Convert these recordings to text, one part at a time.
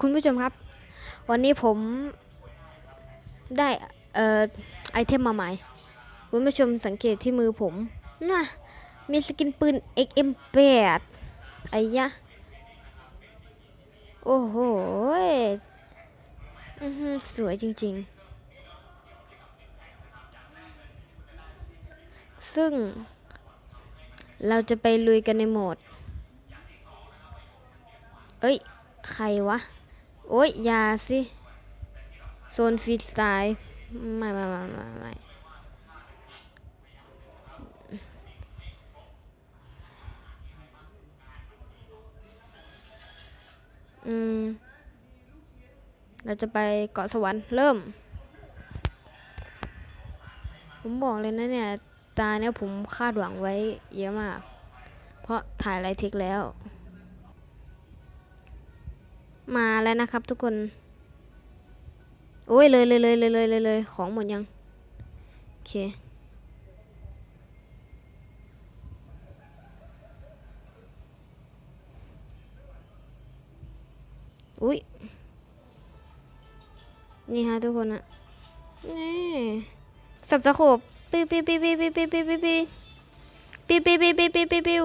คุณผู้ชมครับ วันนี้ผมได้เอ่อไอเทมมาใหม่ คุณผู้ชมสังเกตที่มือผมน่ะมีสกินปืน XM8 ไอ้ยะ โอ้โหอื้อหือสวยจริง ๆ ซึ่ง เราจะไปลุยกันในโหมด เอ้ย ใครวะ โอ้ยอยาสิโซนฟรีสไตล์ไม่ไม่ไม่ไม่ไม่อืม เราจะไปเกาะสวรรค์เริ่ม ผมบอกเลยนะเนี่ย ตาเนี่ยผมคาดหวังไว้เยอะมาก เพราะถ่ายไลท์เทคแล้ว มาแล้วนะครับทุกคน โอ้ยเลยเลยเลยเลยเลยเลยเลยของหมดยัง โอเค อุ้ย นี่ฮะทุกคนอะนี่สับสะโขบปิ้วปิ้วปิ้วปิ้วปิ้วปิ้วปิ้วปิ้วปิ้วปิ้วปิ้วปิ้วปิ้ว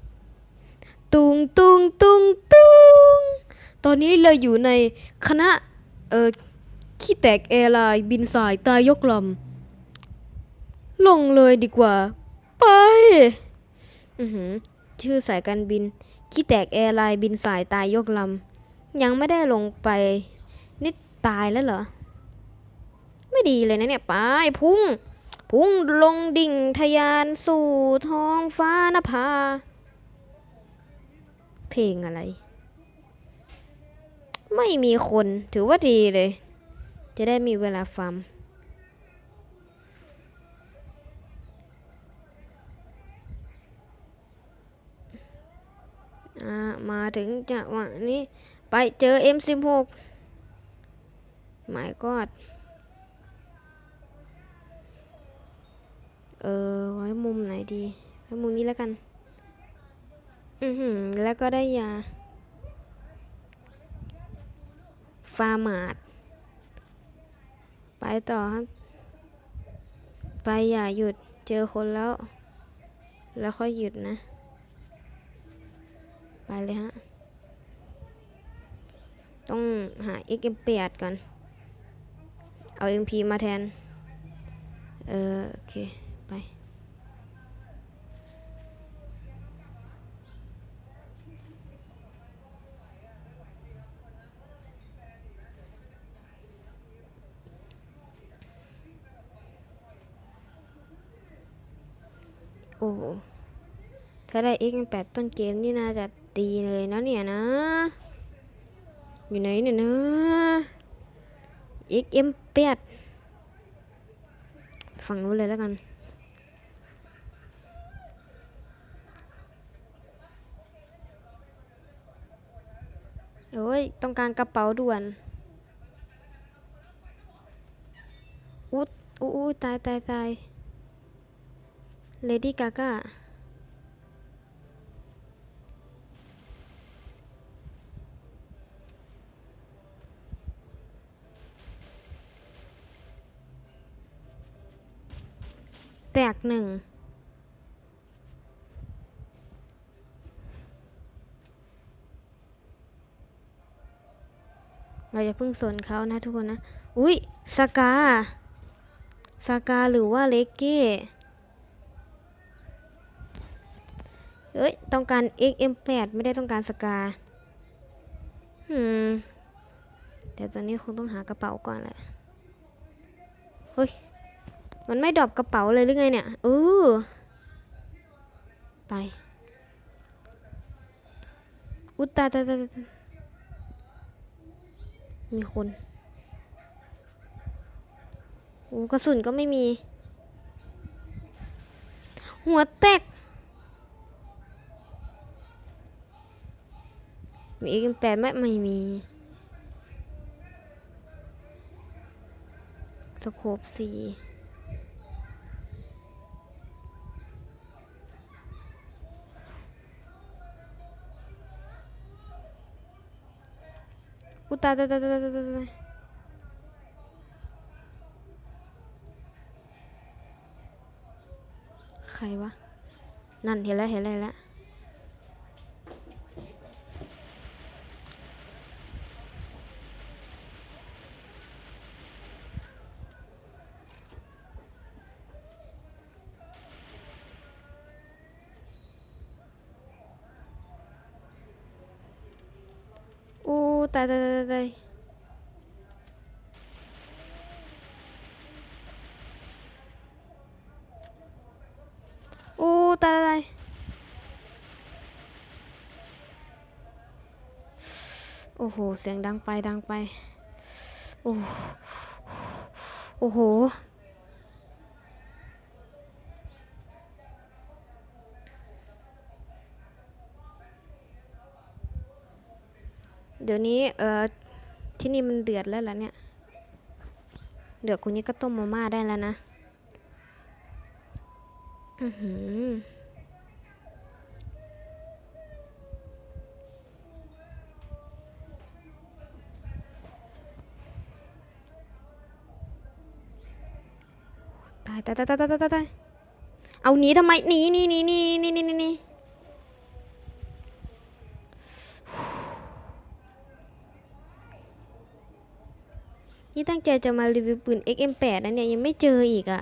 ตุงตุงตุงตุงตอนนี้เราอยู่ในคณะ เอ่อ ขี้แตกแอร์ไลน์บินสายตายยกลำลงเลยดีกว่า ไป อือหือ ชื่อสายการบิน ขี้แตกแอร์ไลน์บินสายตายยกลำยังไม่ได้ลงไป นี่ตายแล้วเหรอ ไม่ดีเลยนะเนี่ย ไป พุ่ง พุ่งลงดิ่งทะยานสู่ท้องฟ้านภา เพลงอะไร ไม่มีคนถือว่าดีเลย จะได้มีเวลาฟังมาถึงจังหวะนี้ ไปเจอ M16 หมายกอดเออ ไว้มุมไหนดี ไว้มุมนี้แล้วกัน อือหือ แล้วก็ได้ยา ฟาร์มาด ไปต่อครับ ไปอย่าหยุด เจอคนแล้ว แล้วค่อยหยุดนะ ไปเลยฮะ ต้องหา XM8 ก่อน เอา MP มาแทน เออ โอเค ไป โอ้ถ้าได้ X8 ต้นเกมนี่น่าจะดีเลยนะเนี่ยนะ อยู่ไหนเนี่ยนะ XM8 ฝั่งนู้นเลยแล้วกัน โอ้ย ต้องการกระเป๋าด่วนอุ๊ดอุ๊ยอุ๊ยตายตายตาย เลดี้กาก้าแตกหนึ่งเราจะพึ่งสนเขานะทุกคนนะ อุ๊ยสกาสกาหรือว่าเลกเก้ เอ้ย ต้องการ XM8 ไม่ได้ต้องการสกาอืมแต่ตอนนี้คงต้องหากระเป๋าก่อนแหละ เฮ้ย มันไม่ดรอปกระเป๋าเลยหรือไงเนี่ยเออไป อุยตาตาตาตามีคน โอ้กระสุนก็ไม่มี หัวแตก มีอีกแปดไหมไม่มีสโคปสี่อุตายตายตายตายตายตายตายใครวะ นั่นเห็นแล้วเห็นแล้วเห็นแล้ว อู้ตายตายตายตายตายอู้ตาย ตายตายโอ้โหเสียงดังไปดังไปโอ้โอ้โห เดี๋ยวนี้เออที่นี่มันเดือดแล้วล่ะเนี่ยเดือดคนนี้ก็ต้มมาม่าได้แล้วนะอือหือตายตายตายตายตายตายตายเอาหนีทำไมหนีหนีหนีหนีหนีหนีหนี นี่ตั้งใจจะมารีวิวปืน XM8 นะเนี่ย ยังไม่เจออีกอะ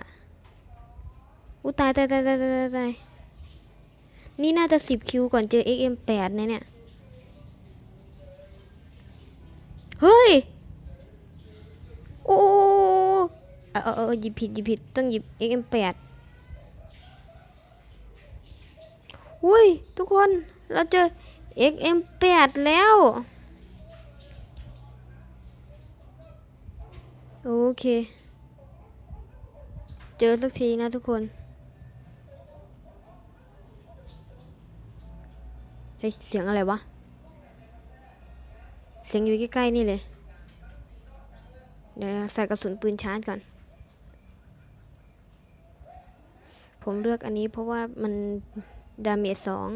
อู้ตายตายตายตายตายตายตายนี่น่าจะสิบคิวก่อนเจอ XM8 นะเนี่ย เฮ้ย โอ้เออเออเออหยิบผิดหยิบผิด ต้องหยิบ XM8 อุ้ย ทุกคน เราเจอ XM8 แล้ว โอเค เจอสักทีนะทุกคนเฮ้ยเสียงอะไรวะ เสียงอยู่ใกล้ๆนี่เลย เดี๋ยวใส่กระสุนปืนชาร์จก่อน ผมเลือกอันนี้เพราะว่ามันดาเมจสอง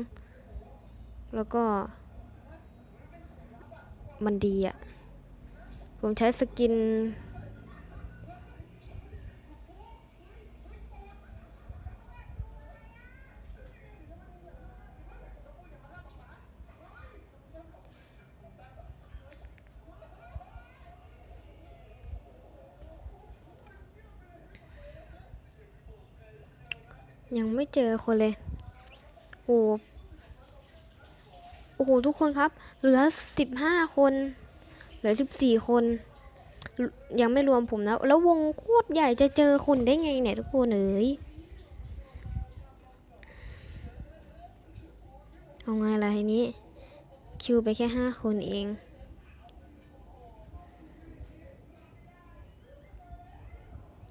แล้วก็ มันดีอะผมใช้สกิน ยังไม่เจอคนเลย โอ้โอ้โหทุกคนครับ เหลือสิบห้าคน เหลือสิบสี่คน ยังไม่รวมผมนะ แล้ววงโคตรใหญ่จะเจอคนได้ไงเนี่ยทุกคนเอ๋ยเอาไงล่ะทีนี้ คิวไปแค่ห้าคนเอง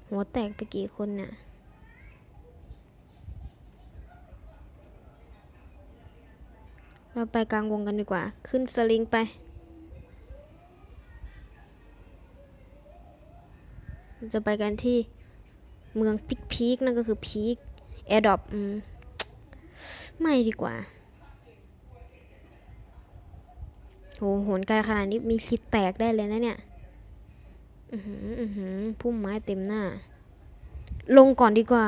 หัวแตกไปกี่คนน่ะ เราไปกลางวงกันดีกว่า ขึ้นสลิงไป จะไปกันที่เมืองพิกพีกนั่นก็คือพีกแอร์ดอปไม่ดีกว่าโหโหนไกลขนาดนี้มีคิดแตกได้เลยนะเนี่ย อือหือ อือหือพุ่มไม้เต็มหน้า ลงก่อนดีกว่า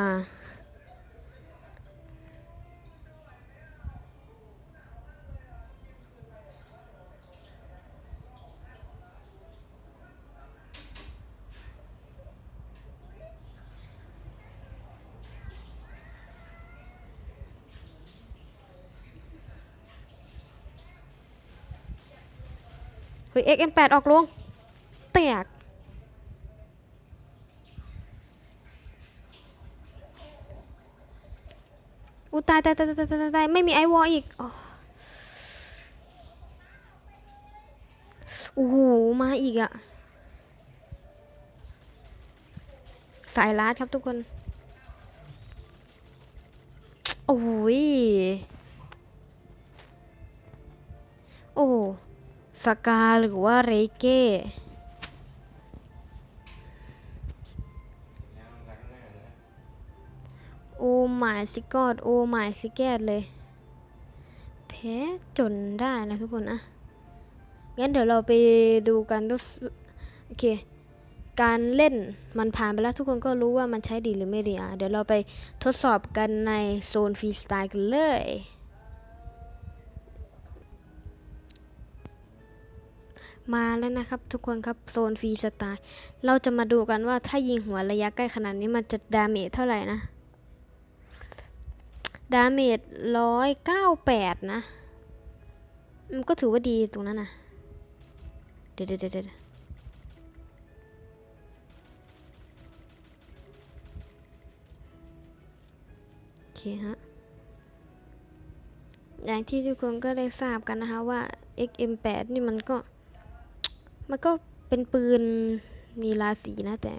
เฮ้ย XM8 ออกลง แตกอูตายตายตายตายตายตายไม่มีไอวอลอีกโอ้โห มาอีกอะสายลัดครับทุกคน โอ้ย โอ้ สกาหรือว่าเรเก้โอ้หมายสิกอดโอ้หมายสิแกดเลย แพ้จนได้นะทุกคนอะงั้นเดี๋ยวเราไปดูกันดูโอเค การเล่นมันผ่านไปแล้วทุกคนก็รู้ว่ามันใช้ดีหรือไม่ดีอะ เดี๋ยวเราไปทดสอบกันในโซนฟรีสไตล์กันเลย มาแล้วนะครับ ทุกคนครับโซนฟรีสไตล์เราจะมาดูกันว่าถ้ายิงหัวระยะใกล้ขนาดนี้มันจะดาเมจเท่าไหร่นะ ดาเมจร้อยเก้าแปดนะ มันก็ถือว่าดีตรงนั้นนะเดี๋ยวเดี๋ยวเดี๋ยวเดี๋ยวโอเคฮะอย่างที่ทุกคนก็ได้ทราบกันนะคะว่า XM8 นี่มันก็ มันก็เป็นปืนมีราศีนะแต่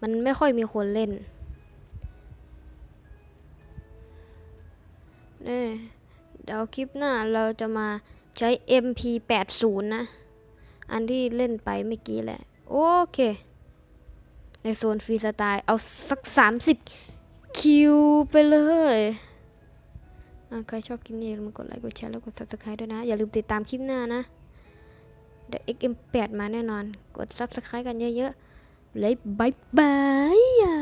มันไม่ค่อยมีคนเล่นเน่เดี๋ยวคลิปหน้าเราจะมาใช้ MP80 นะ อันที่เล่นไปเมื่อกี้แหละ โอเค ในโซนฟรีสไตล์ เอาสัก 30 คิวไปเลยใครชอบคลิปนี้อย่าลืมกดไลค์ กดแชร์ แล้วกด subscribe ด้วยนะ อย่าลืมติดตามคลิปหน้านะ เดี๋ยว XM8 มาแน่นอน กด subscribe กันเยอะๆเลยบายบายอะ